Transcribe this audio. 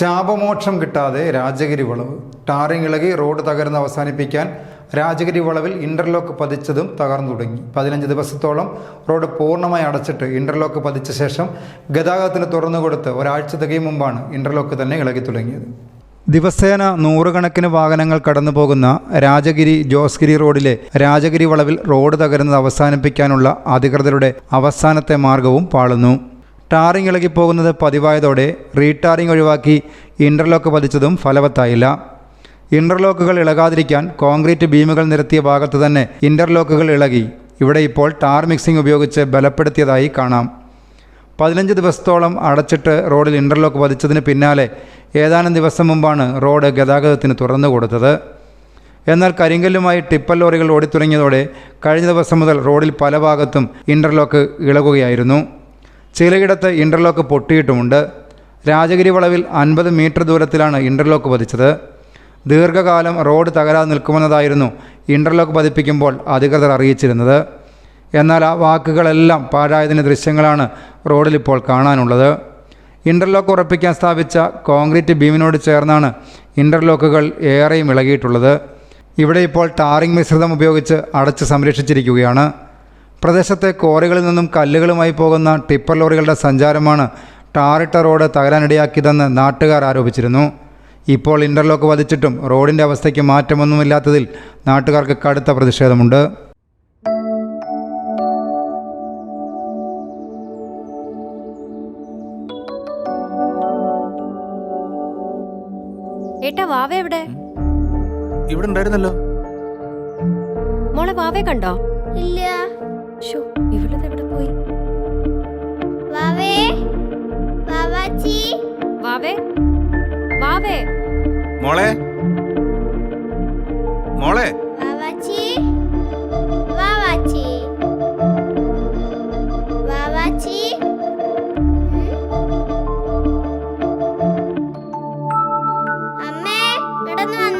ശാപമോക്ഷം കിട്ടാതെ രാജഗിരി വളവ്. ടാറിങ് ഇളകി റോഡ് തകർന്ന് അവസാനിപ്പിക്കാൻ രാജഗിരി വളവിൽ ഇന്റർലോക്ക് പതിച്ചതും തകർന്നു തുടങ്ങി. പതിനഞ്ച് ദിവസത്തോളം റോഡ് പൂർണമായി അടച്ചിട്ട് ഇന്റർലോക്ക് പതിച്ച ശേഷം ഗതാഗതത്തിന് തുറന്നുകൊടുത്ത് ഒരാഴ്ച തികയും മുമ്പാണ് ഇന്റർലോക്ക് തന്നെ ഇളകി തുടങ്ങിയത്. ദിവസേന നൂറുകണക്കിന് വാഹനങ്ങൾ കടന്നു പോകുന്ന രാജഗിരി ജോസ്ഗിരി റോഡിലെ രാജഗിരി വളവിൽ റോഡ് തകരുന്നത് അവസാനിപ്പിക്കാനുള്ള അധികൃതരുടെ അവസാനത്തെ മാർഗവും പാളുന്നു. ടാറിങ് ഇളകിപ്പോകുന്നത് പതിവായതോടെ റീടാറിങ് ഒഴിവാക്കി ഇന്റർലോക്ക് പതിച്ചതും ഫലവത്തായില്ല. ഇന്റർലോക്കുകൾ ഇളകാതിരിക്കാൻ കോൺക്രീറ്റ് ബീമുകൾ നിരത്തിയ ഭാഗത്ത് തന്നെ ഇന്റർലോക്കുകൾ ഇളകി. ഇവിടെ ഇപ്പോൾ ടാർ മിക്സിംഗ് ഉപയോഗിച്ച് ബലപ്പെടുത്തിയതായി കാണാം. പതിനഞ്ച് ദിവസത്തോളം അടച്ചിട്ട് റോഡിൽ ഇന്റർലോക്ക് പതിച്ചതിന് പിന്നാലെ ഏതാനും ദിവസം മുമ്പാണ് റോഡ് ഗതാഗതത്തിന് തുറന്നു കൊടുത്തത്. എന്നാൽ കരിങ്കല്ലുമായി ടിപ്പൽ ലോറികൾ ഓടിത്തുടങ്ങിയതോടെ കഴിഞ്ഞ ദിവസം മുതൽ റോഡിൽ പല ഭാഗത്തും ഇന്റർലോക്ക് ഇളകുകയായിരുന്നു. ചിലയിടത്ത് ഇന്റർലോക്ക് പൊട്ടിയിട്ടുമുണ്ട്. രാജഗിരി വളവിൽ അൻപത് മീറ്റർ ദൂരത്തിലാണ് ഇന്റർലോക്ക് പതിച്ചത്. ദീർഘകാലം റോഡ് തകരാതെ നിൽക്കുമെന്നതായിരുന്നു ഇന്റർലോക്ക് പതിപ്പിക്കുമ്പോൾ അധികൃതർ അറിയിച്ചിരുന്നത്. എന്നാൽ ആ വാക്കുകളെല്ലാം പാഴായതിന്റെ ദൃശ്യങ്ങളാണ് റോഡിൽ ഇപ്പോൾ കാണാനുള്ളത്. ഇന്റർലോക്ക് ഉറപ്പിക്കാൻ സ്ഥാപിച്ച കോൺക്രീറ്റ് ബീമിനോട് ചേർന്നാണ് ഇന്റർലോക്കുകൾ ഏറെയും ഇളകിയിട്ടുള്ളത്. ഇവിടെ ഇപ്പോൾ ടാറിംഗ് മിശ്രിതം ഉപയോഗിച്ച് അടച്ച് സംരക്ഷിച്ചിരിക്കുകയാണ്. പ്രദേശത്തെ ക്വാറികളിൽ നിന്നും കല്ലുകളുമായി പോകുന്ന ടിപ്പർ ലോറികളുടെ സഞ്ചാരമാണ് ടാറിട്ട റോഡ് തകരാനിടയാക്കിയതെന്ന് നാട്ടുകാർ ആരോപിച്ചിരുന്നു. ഇപ്പോൾ ഇന്റർലോക്ക് വധിച്ചിട്ടും റോഡിന്റെ അവസ്ഥയ്ക്ക് മാറ്റമൊന്നുമില്ലാത്തതിൽ നാട്ടുകാർക്ക് കടുത്ത പ്രതിഷേധമുണ്ട്. ഏട്ടാ വാവ എവിടെ? ഇവിടെ ഉണ്ടായിരുന്നല്ലോ. മോളെ വാവേ കണ്ടോ? ഇല്ല. ഷോ ഇവളത് എവിടെ പോയി? വാവേ വാവാച്ചി. വാവേ വാവേ. മോളെ? മോളെ? വാവാച്ചി വാവാച്ചി. വാവാച്ചി. അമ്മേ നടന്നു വന്നോക്കേ